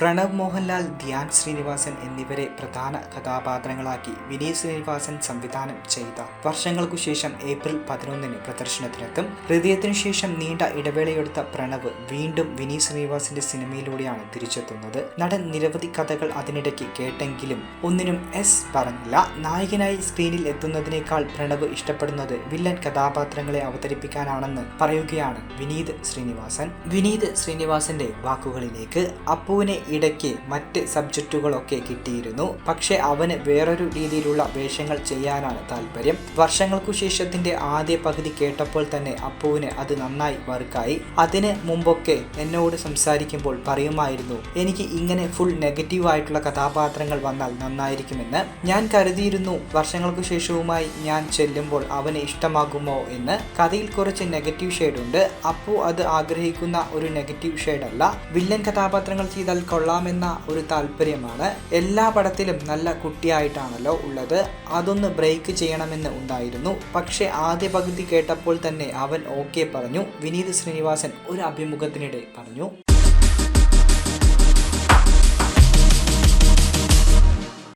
പ്രണവ് മോഹൻലാൽ ധ്യാൻ ശ്രീനിവാസൻ എന്നിവരെ പ്രധാന കഥാപാത്രങ്ങളാക്കി വിനീത് ശ്രീനിവാസൻ സംവിധാനം ചെയ്ത. വർഷങ്ങൾക്കു ശേഷം ഏപ്രിൽ പതിനൊന്നിന് പ്രദർശനത്തിനെത്തും. ഹൃദയത്തിനു ശേഷം നീണ്ട ഇടവേളയെടുത്ത പ്രണവ് വീണ്ടും വിനീത് ശ്രീനിവാസിന്റെ സിനിമയിലൂടെയാണ് തിരിച്ചെത്തുന്നത്. നടൻ നിരവധി കഥകൾ അതിനിടയ്ക്ക് കേട്ടെങ്കിലും ഒന്നിനും എസ് പറഞ്ഞില്ല. നായകനായി സ്ക്രീനിൽ എത്തുന്നതിനേക്കാൾ പ്രണവ് ഇഷ്ടപ്പെടുന്നത് വില്ലൻ കഥാപാത്രങ്ങളെ അവതരിപ്പിക്കാനാണെന്ന് പറയുകയാണ് വിനീത് ശ്രീനിവാസൻ. വിനീത് ശ്രീനിവാസന്റെ വാക്കുകളിലേക്ക് അപ്പുവിനെ ഇടയ്ക്ക് മറ്റ് സബ്ജക്റ്റുകളൊക്കെ കിട്ടിയിരുന്നു. പക്ഷെ അവന് വേറൊരു രീതിയിലുള്ള വേഷങ്ങൾ ചെയ്യാനാണ് താല്പര്യം. വർഷങ്ങൾക്കു ശേഷത്തിന്റെ ആദ്യ പകുതി കേട്ടപ്പോൾ തന്നെ അപ്പുവിന് അത് നന്നായി വർക്കായി. അതിന് മുമ്പൊക്കെ എന്നോട് സംസാരിക്കുമ്പോൾ പറയുമായിരുന്നു എനിക്ക് ഇങ്ങനെ ഫുൾ നെഗറ്റീവ് ആയിട്ടുള്ള കഥാപാത്രങ്ങൾ വന്നാൽ നന്നായിരിക്കുമെന്ന്. ഞാൻ കരുതിയിരുന്നു വർഷങ്ങൾക്കു ശേഷവുമായി ഞാൻ ചെല്ലുമ്പോൾ അവന് ഇഷ്ടമാകുമോ എന്ന്. കഥയിൽ കുറച്ച് നെഗറ്റീവ് ഷെയ്ഡ് ഉണ്ട്. അപ്പു അത് ആഗ്രഹിക്കുന്ന ഒരു നെഗറ്റീവ് ഷെയ്ഡ് അല്ല. വില്ലൻ കഥാപാത്രങ്ങൾ ചെയ്താൽ കൊള്ളാമെന്ന ഒരു താല്പര്യമാണ്. എല്ലാ പടത്തിലും നല്ല കുട്ടിയായിട്ടാണല്ലോ ഉള്ളത്. അതൊന്ന് ബ്രേക്ക് ചെയ്യണമെന്ന് ഉണ്ടായിരുന്നു. പക്ഷേ ആദ്യ പകുതി കേട്ടപ്പോൾ തന്നെ അവൻ ഓക്കെ പറഞ്ഞു. വിനീത് ശ്രീനിവാസൻ ഒരു അഭിമുഖത്തിനിടെ പറഞ്ഞു.